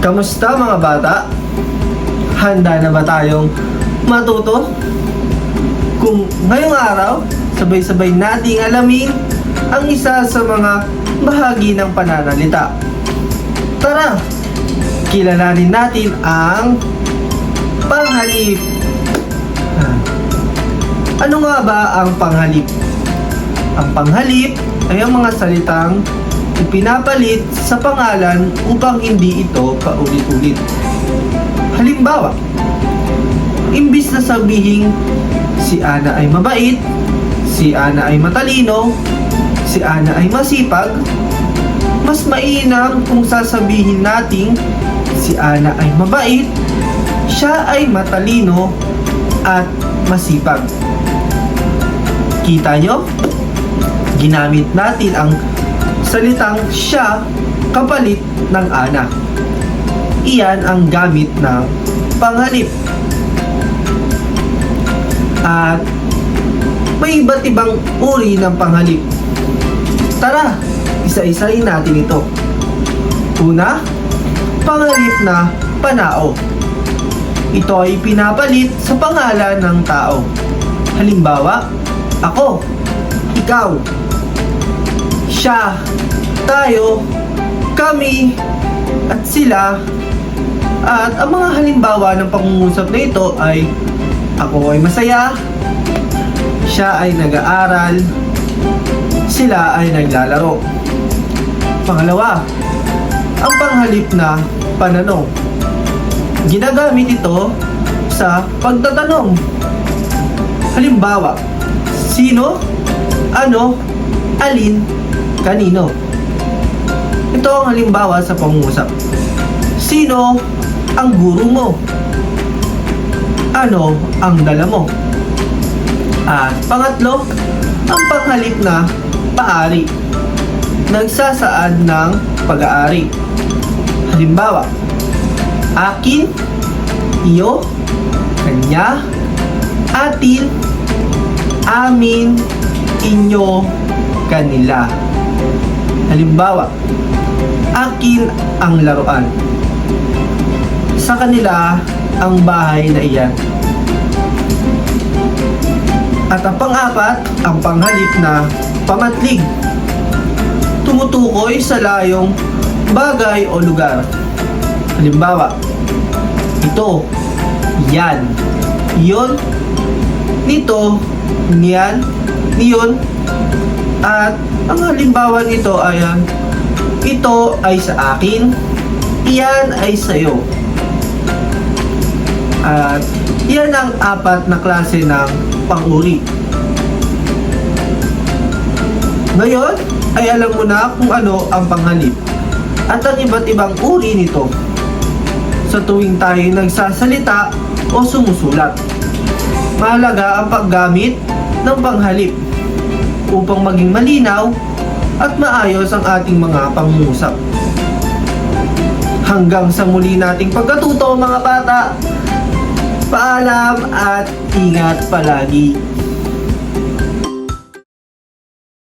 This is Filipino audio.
Kamusta mga bata? Handa na ba tayong matuto? Kung ngayong araw, sabay-sabay nating alamin ang isa sa mga bahagi ng pananalita. Tara, kilalanin natin ang panghalip. Ano nga ba ang panghalip? Ang panghalip ay ang mga salitang ipinapalit sa pangalan upang hindi ito paulit-ulit. Halimbawa, imbis na sabihing si Ana ay mabait, si Ana ay matalino, si Ana ay masipag, mas mainam kung sasabihin nating si Ana ay mabait, siya ay matalino at masipag. Kita nyo? Ginamit natin ang salitang siya kapalit ng ana. Iyan ang gamit ng panghalip. At may iba't ibang uri ng panghalip. Tara, isa-isayin natin ito. Una, panghalip na panao. Ito ay pinapalit sa pangalan ng tao. Halimbawa, ako, ikaw, siya, tayo, kami, at sila. At ang mga halimbawa ng pangungusap na ito ay ako ay masaya, siya ay nag-aaral, sila ay naglalaro. Pangalawa, ang panghalip na pananong. Ginagamit ito sa pagtatanong. Halimbawa, sino, ano, alin, kanino. Ito ang halimbawa sa pangungusap. Sino ang guru mo? Ano ang dala mo? At pangatlo, ang panghalip na paari. Nagsasaad ng pag-aari. Halimbawa, akin, iyo, kanya, atin, amin, inyo, kanila. Halimbawa, akin ang laruan. Sa kanila ang bahay na iyan. At ang pang-apat, ang panghalip na pamatlig. Tumutukoy sa layong bagay o lugar. Halimbawa, ito, yan, yon, nito, niyan, niyon, at ang halimbawa nito ay ah, ito ay sa akin, iyan ay sa iyo. At yan ang apat na klase ng panguri. Ngayon ay alam mo na kung ano ang panghalip at ang iba't ibang uri nito sa tuwing tayo nagsasalita o sumusulat. Mahalaga ang paggamit ng panghalip upang maging malinaw at maayos ang ating mga pangungusap. Hanggang sa muli nating pagkatuto mga bata, paalam at ingat palagi.